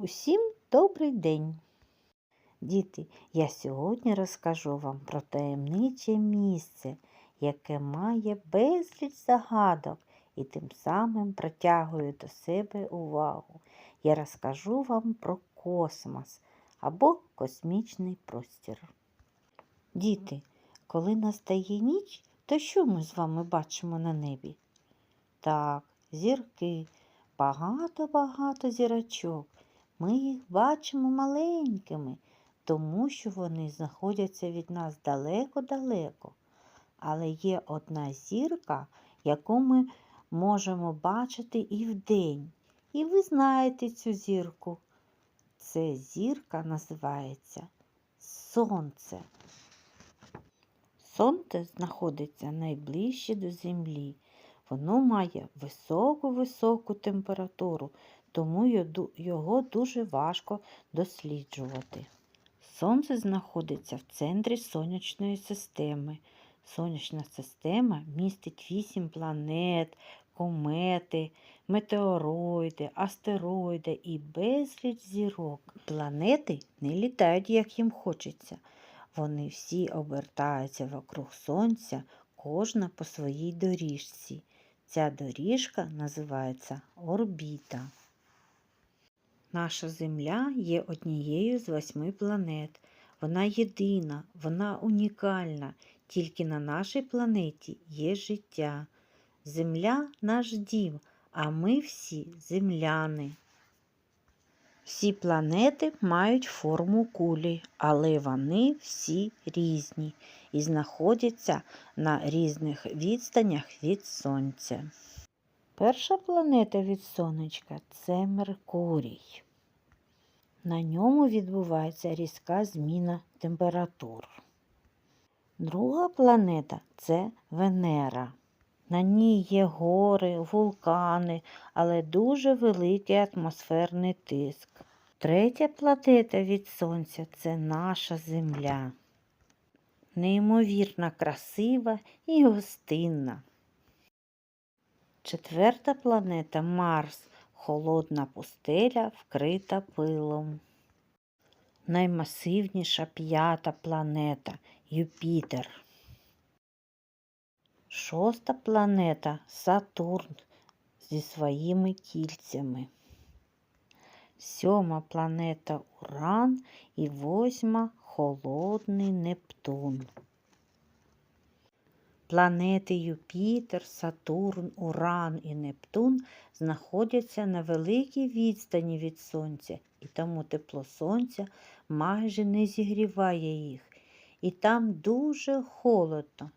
Усім добрий день! Діти, я сьогодні розкажу вам про таємниче місце, яке має безліч загадок і тим самим притягує до себе увагу. Я розкажу вам про космос або космічний простір. Діти, коли настає ніч, то що ми з вами бачимо на небі? Так, зірки, багато-багато зірочок. Ми їх бачимо маленькими, тому що вони знаходяться від нас далеко-далеко. Але є одна зірка, яку ми можемо бачити і вдень. І ви знаєте цю зірку. Це зірка називається Сонце. Сонце знаходиться найближче до Землі. Воно має високу-високу температуру, тому його дуже важко досліджувати. Сонце знаходиться в центрі сонячної системи. Сонячна система містить вісім планет, комети, метеороїди, астероїди і безліч зірок. Планети не літають, як їм хочеться. Вони всі обертаються вокруг Сонця, кожна по своїй доріжці. Ця доріжка називається орбіта. Наша Земля є однією з восьми планет. Вона єдина, вона унікальна. Тільки на нашій планеті є життя. Земля наш дім, а ми всі земляни. Всі планети мають форму кулі, але вони всі різні і знаходяться на різних відстанях від Сонця. Перша планета від сонечка це Меркурій. На ньому відбувається різка зміна температур. Друга планета це Венера. На ній є гори, вулкани, але дуже великий атмосферний тиск. Третя планета від Сонця це наша Земля. Неймовірно красива і гостинна. Четверта планета Марс, холодна пустеля, вкрита пилом. Наймасивніша п'ята планета Юпітер. Шоста планета Сатурн зі своїми кільцями. Сьома планета Уран і восьма холодний Нептун. Планети Юпітер, Сатурн, Уран і Нептун знаходяться на великій відстані від Сонця, і тому тепло Сонця майже не зігріває їх. І там дуже холодно,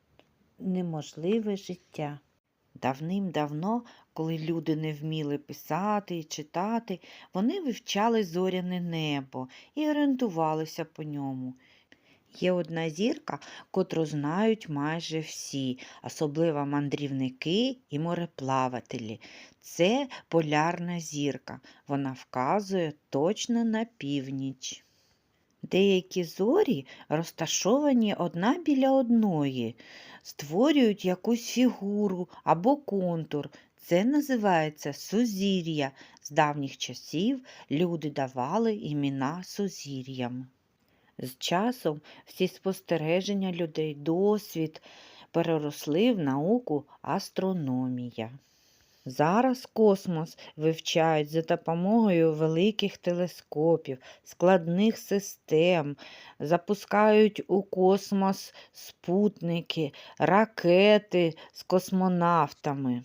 неможливе життя. Давним-давно, коли люди не вміли писати і читати, вони вивчали зоряне небо і орієнтувалися по ньому. Є одна зірка, котру знають майже всі, особливо мандрівники і мореплавателі. Це полярна зірка. Вона вказує точно на північ. Деякі зорі розташовані одна біля одної, створюють якусь фігуру або контур. Це називається сузір'я. З давніх часів люди давали імена сузір'ям. З часом всі спостереження людей, досвід переросли в науку астрономія. Зараз космос вивчають за допомогою великих телескопів, складних систем, запускають у космос спутники, ракети з космонавтами.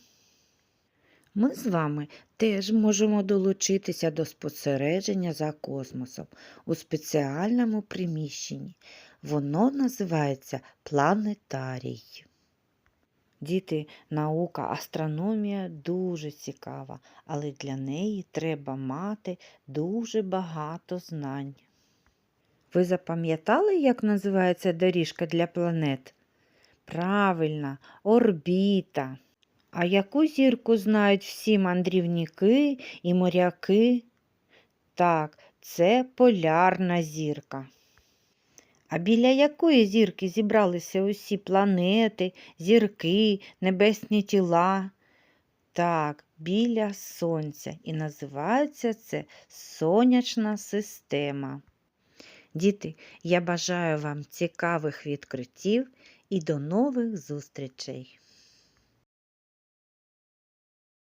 Ми з вами теж можемо долучитися до спостереження за космосом у спеціальному приміщенні. Воно називається планетарій. Діти, наука, астрономія дуже цікава, але для неї треба мати дуже багато знань. Ви запам'ятали, як називається доріжка для планет? Правильно, орбіта. А яку зірку знають всі мандрівники і моряки? Так, це полярна зірка. А біля якої зірки зібралися усі планети, зірки, небесні тіла? Так, біля сонця, і називається це сонячна система. Діти, я бажаю вам цікавих відкриттів і до нових зустрічей!